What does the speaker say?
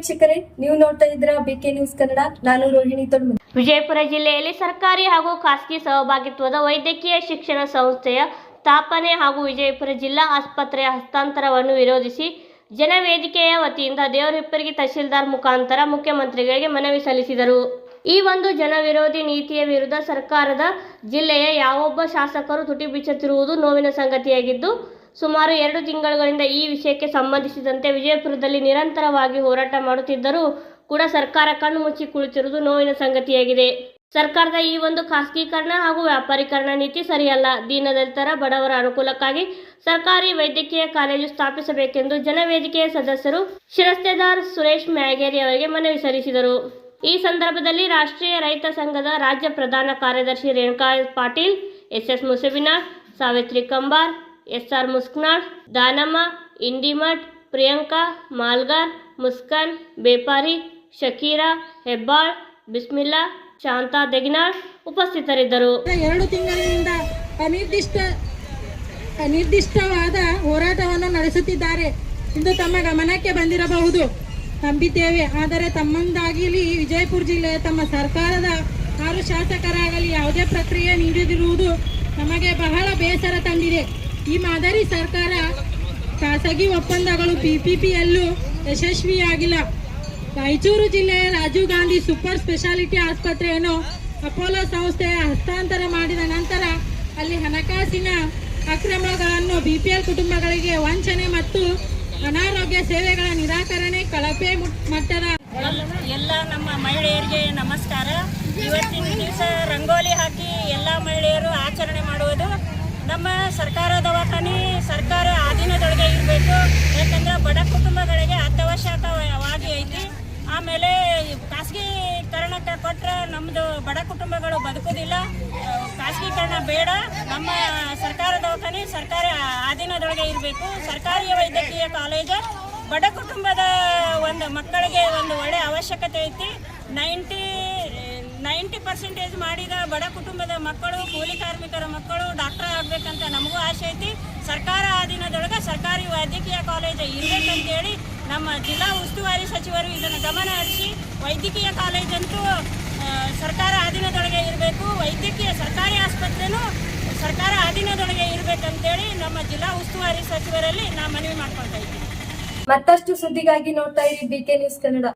ವೀಕ್ಷಕರೇ, ನೀವು ನೋಡ್ತಾ ಇದ್ರ ಬಿಕೆ ನ್ಯೂಸ್ ಕನ್ನಡ ನಾನು ರೋಹಿಣಿ ತೊಡ್ಮ ವಿಜಯಪುರ ಜಿಲ್ಲೆಯಲ್ಲಿ ಸರ್ಕಾರಿ ಹಾಗೂ ಖಾಸಗಿ ಸಹಭಾಗಿತ್ವದ ವೈದ್ಯಕೀಯ ಶಿಕ್ಷಣ ಸಂಸ್ಥೆಯ ಸ್ಥಾಪನೆ ಹಾಗೂ ವಿಜಯಪುರ ಜಿಲ್ಲಾ ಆಸ್ಪತ್ರೆಯ ಹಸ್ತಾಂತರವನ್ನು ವಿರೋಧಿಸಿ ಜನವೇದಿಕೆಯ ವತಿಯಿಂದ ದೇವರಿಪ್ಪರಿಗೆ ತಹಶೀಲ್ದಾರ್ ಮುಖಾಂತರ ಮುಖ್ಯಮಂತ್ರಿಗಳಿಗೆ ಮನವಿ ಸಲ್ಲಿಸಿದರು. ಈ ಒಂದು ಜನವಿರೋಧಿ ನೀತಿಯ ವಿರುದ್ಧ ಸರ್ಕಾರದ ಜಿಲ್ಲೆಯ ಯಾವೊಬ್ಬ ಶಾಸಕರು ತುಟಿ ಬಿಚ್ಚುತ್ತಿರುವುದು ನೋವಿನ ಸಂಗತಿಯಾಗಿದ್ದು ಸುಮಾರು ಎರಡು ತಿಂಗಳುಗಳಿಂದ ಈ ವಿಷಯಕ್ಕೆ ಸಂಬಂಧಿಸಿದಂತೆ ವಿಜಯಪುರದಲ್ಲಿ ನಿರಂತರವಾಗಿ ಹೋರಾಟ ಮಾಡುತ್ತಿದ್ದರೂ ಕೂಡ ಸರ್ಕಾರ ಕಣ್ಣು ಮುಚ್ಚಿ ಕುಳಿತಿರುವುದು ನೋವಿನ ಸಂಗತಿಯಾಗಿದೆ. ಸರ್ಕಾರದ ಈ ಒಂದು ಖಾಸಗೀಕರಣ ಹಾಗೂ ವ್ಯಾಪಾರೀಕರಣ ನೀತಿ ಸರಿಯಲ್ಲ. ದೀನದಲಿತರ ಬಡವರ ಅನುಕೂಲಕ್ಕಾಗಿ ಸರ್ಕಾರಿ ವೈದ್ಯಕೀಯ ಕಾಲೇಜು ಸ್ಥಾಪಿಸಬೇಕೆಂದು ಜನವೇದಿಕೆಯ ಸದಸ್ಯರು ಶಿರಸ್ತೆದಾರ್ ಸುರೇಶ್ ಮ್ಯಾಗೇರಿ ಅವರಿಗೆ ಮನವಿ ಸಲ್ಲಿಸಿದರು. ಈ ಸಂದರ್ಭದಲ್ಲಿ ರಾಷ್ಟ್ರೀಯ ರೈತ ಸಂಘದ ರಾಜ್ಯ ಪ್ರಧಾನ ಕಾರ್ಯದರ್ಶಿ Renuka Patil S S Savitri Kambar S R Muskanal, Danamma, Indimath, Priyanka, Malgar, Muskan, Bepari, Shakira, Hebbal, Bismilla, Shanta Deginal ಉಪಸ್ಥಿತರಿದ್ದರು. ಎರಡು ತಿಂಗಳಿನಿಂದ ಅನಿರ್ದಿಷ್ಟ, ಅನಿರ್ದಿಷ್ಟವಾದ ಹೋರಾಟವನ್ನು ನಡೆಸುತ್ತಿದ್ದಾರೆ. ಇಂದು ತಮ್ಮ ಗಮನಕ್ಕೆ ಬಂದಿರಬಹುದು. ನಂಬಿದ್ದೇವೆ. ಆದರೆ ತಮ್ಮಂದಾಗಿಲಿ ವಿಜಯಪುರ ಜಿಲ್ಲೆಯ ತಮ್ಮ ಸರ್ಕಾರದ ಆರು ಶಾಸಕರಾಗಲಿ ಯಾವುದೇ ಪ್ರಕ್ರಿಯೆ ನೀಡದಿರುವುದು ನಮಗೆ ಬಹಳ ಬೇಸರ ತಂದಿದೆ. ಈ ಮಾದರಿ ಸರ್ಕಾರ ಖಾಸಗಿ ಒಪ್ಪಂದಗಳು ಪಿಪಿಪಿಯಲ್ಲೂ ಯಶಸ್ವಿಯಾಗಿಲ್ಲ. ರಾಯಚೂರು ಜಿಲ್ಲೆಯ ರಾಜೀವ್ ಗಾಂಧಿ ಸೂಪರ್ ಸ್ಪೆಷಾಲಿಟಿ ಆಸ್ಪತ್ರೆಯನ್ನು ಅಪೋಲೋ ಸಂಸ್ಥೆ ಹಸ್ತಾಂತರ ಮಾಡಿದ ನಂತರ ಅಲ್ಲಿ ಹಣಕಾಸಿನ ಅಕ್ರಮಗಳನ್ನು ಬಿಪಿಎಲ್ ಕುಟುಂಬಗಳಿಗೆ ವಂಚನೆ ಮತ್ತು ಅನಾರೋಗ್ಯ ಸೇವೆಗಳ ನಿರಾಕರಣೆ ಕಳಪೆ ಮುಟ್- ಮಟ್ಟದ ಎಲ್ಲ ನಮ್ಮ ಮಹಿಳೆಯರಿಗೆ ನಮಸ್ಕಾರ. ಇವತ್ತಿನ ದಿವಸ ರಂಗೋಲಿ ಹಾಕಿ ಎಲ್ಲ ಮಹಿಳೆಯರು ಆಚರಣೆ ಮಾಡುವುದು ನಮ್ಮ ಸರ್ಕಾರ ದವಾಖಾನೆ ಸರ್ಕಾರ ಅಧೀನದೊಳಗೆ ಇರಬೇಕು. ಯಾಕಂದ್ರೆ ಬಡ ಕುಟುಂಬಗಳಿಗೆ ಅತ್ಯವಶ್ಯಕವಾಗಿ ಐತಿ. ಆಮೇಲೆ ಖಾಸಗೀಕರಣಕ್ಕೆ ಕೊಟ್ಟರೆ ನಮ್ಮದು ಬಡ ಕುಟುಂಬಗಳು ಬದುಕೋದಿಲ್ಲ. ಖಾಸಗೀಕರಣ ಬೇಡ. ನಮ್ಮ ಸರ್ಕಾರ ದವಾಖಾನೆ ಸರ್ಕಾರ ಅಧೀನದೊಳಗೆ ಇರಬೇಕು. ಸರ್ಕಾರಿ ವೈದ್ಯಕೀಯ ಕಾಲೇಜು ಬಡ ಕುಟುಂಬದ ಒಂದು ಮಕ್ಕಳಿಗೆ ಒಂದು ಒಳ್ಳೆ ಅವಶ್ಯಕತೆ ಐತಿ. ನೈಂಟಿ ನೈಂಟಿ ಪರ್ಸೆಂಟೇಜ್ ಮಾಡಿದ ಬಡ ಕುಟುಂಬದ ಮಕ್ಕಳು, ಕೂಲಿ ಕಾರ್ಮಿಕರ ಮಕ್ಕಳು ಡಾಕ್ಟರ್ ಆಗಬೇಕಂತ ನಮಗೂ ಆಸೆ ಐತಿ. ಸರ್ಕಾರ ಅಧೀನದೊಳಗೆ ಸರ್ಕಾರಿ ವೈದ್ಯಕೀಯ ಕಾಲೇಜ್ ಇರಬೇಕಂತೇಳಿ ನಮ್ಮ ಜಿಲ್ಲಾ ಉಸ್ತುವಾರಿ ಸಚಿವರು ಇದನ್ನು ಗಮನ ಹರಿಸಿ ವೈದ್ಯಕೀಯ ಕಾಲೇಜಂತೂ ಸರ್ಕಾರ ಅಧೀನದೊಳಗೆ ಇರಬೇಕು. ವೈದ್ಯಕೀಯ ಸರ್ಕಾರಿ ಆಸ್ಪತ್ರೆನೂ ಸರ್ಕಾರ ಅಧೀನದೊಳಗೆ ಇರಬೇಕಂತೇಳಿ ನಮ್ಮ ಜಿಲ್ಲಾ ಉಸ್ತುವಾರಿ ಸಚಿವರಲ್ಲಿ ನಾ ಮನವಿ ಮಾಡ್ಕೊಳ್ತಾ ಇದ್ದೀನಿ. ಮತ್ತಷ್ಟು ಸುದ್ದಿಗಾಗಿ ನೋಡ್ತಾ ಇರಿ ಬಿಕೆ ನ್ಯೂಸ್ ಕನ್ನಡ.